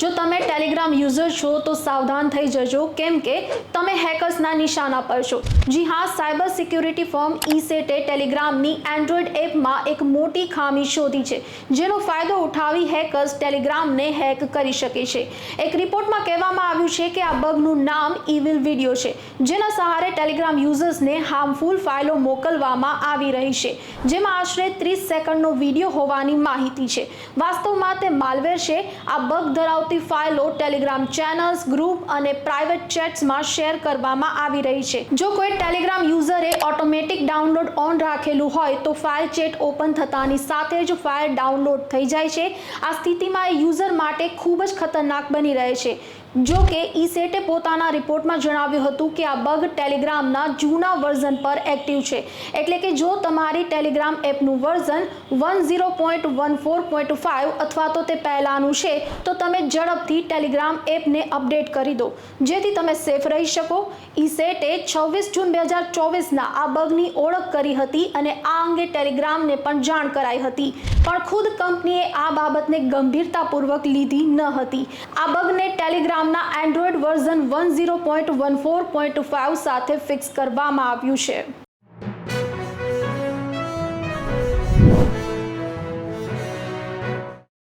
જો તમે Telegram user છો, તો સાવધાન થઈ જજો. કેમ કે તમે હેકર્સના નિશાના પર છો. જી હા સાયબર સિક્યુરિટી ફોર્મ ઈસેટે ટેલિગ્રામની એન્ડ્રોઈડ એપમાં એક મોટી ખામી શોધી છે, જેનો ફાયદો ઉઠાવી હેકર્સ ટેલિગ્રામને હેક કરી શકે છે. એક રિપોર્ટમાં કહેવામાં આવ્યું છે કે આ બગનું નામ ઇવિલ વીડિયો છે, જેના સહારે ટેલિગ્રામ યુઝર્સને હાર્મફુલ ફાઇલો મોકલવામાં આવી રહી છે, જેમાં આશરે ત્રીસ સેકન્ડનો વીડિયો હોવાની માહિતી છે. વાસ્તવમાં તે માલવેર છે. આ બગ ધરાવતી ફાઇલો ટેલિગ્રામ ચેનલ્સ, ગ્રુપ અને પ્રાઇવેટ ચેટ્સમાં શેર કરવામાં આવી રહી છે. જો કોઈ ટેલિગ્રામ યુઝરે ઓટોમેટિક ડાઉનલોડ ઓન રાખેલું હોય તો ફાઇલ ચેટ ઓપન થતાની સાથે જ ફાઇલ ડાઉનલોડ થઈ જાય છે. આ સ્થિતિમાં એ યુઝર માટે ખૂબ જ ખતરનાક બની રહે છે. જો કે ઈસેટે પોતાના રિપોર્ટમાં જણાવ્યું હતું કે આ બગ ટેલિગ્રામના જૂના વર્ઝન પર એક્ટિવ છે. એટલે કે જો તમારી Telegram એપનું version one zero point one four point five અથવા તો તે પહેલાંનું છે, તો તમે ઝડપથી ટેલિગ્રામ એપને અપડેટ કરી દો. જેથી તમે સેફ રહી શકો. ઈસેટે છવ્વીસ જૂન બે હજાર ચોવીસના આ બગની ઓળખ કરી હતી અને આ અંગે ટેલિગ્રામને પણ જાણ કરાઈ હતી. પણ ખુદ કંપનીએ આ બાબતને ગંભીરતાપૂર્વક લીધી ન હતી. આ બગને ટેલિગ્રામના Android version one zero point one four point five સાથે ફિક્સ કરવામાં આવ્યું છે.